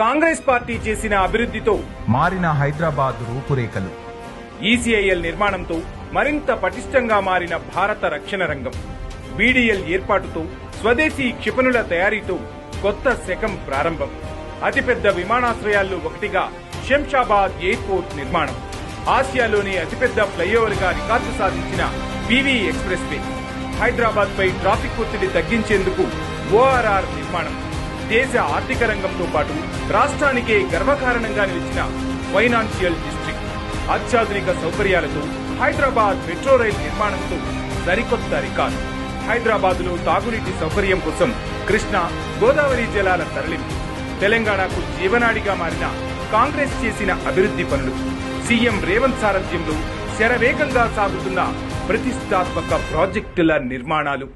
Congress party చేసిన అభివృద్ధితో మారిన హైదరాబాద్ రూపురేఖలు. ఈసీఐఎల్ నిర్మాణంతో మరింత పటిష్టంగా మారిన భారత రక్షణ రంగం. బీడీఎల్ ఏర్పాటుతో స్వదేశీ క్షిపణుల తయారీతో కొత్త శకం ప్రారంభం. అతిపెద్ద విమానాశ్రయాల్లో ఒకటిగా శంషాబాద్ ఎయిర్పోర్ట్ నిర్మాణం. ఆసియాలోని అతిపెద్ద ఫ్లైఓవర్గా రికార్డు సాధించిన పివి ఎక్స్ప్రెస్ వే. హైదరాబాద్ పై ట్రాఫిక్ ఒత్తిడి తగ్గించేందుకు ఓఆర్ఆర్ నిర్మాణం. దేశ ఆర్థిక రంగంతో పాటు రాష్ట్రానికే గర్వకారణంగా నిలిచిన ఫైనాన్షియల్ డిస్ట్రిక్ట్ అత్యాధునిక సౌకర్యాలతో హైదరాబాద్ మెట్రో రైల్ నిర్మాణంతో సరికొత్త రికార్డు. హైదరాబాద్లో తాగునీటి సౌకర్యం కోసం కృష్ణా గోదావరి జలాల తరలింపు. తెలంగాణకు జీవనాడిగా మారిన కాంగ్రెస్ చేసిన అభివృద్ధి పనులు. సీఎం రేవంత్ సారథ్యంలో శరవేగంగా సాగుతున్న ప్రతిష్టాత్మక ప్రాజెక్టుల నిర్మాణాలు.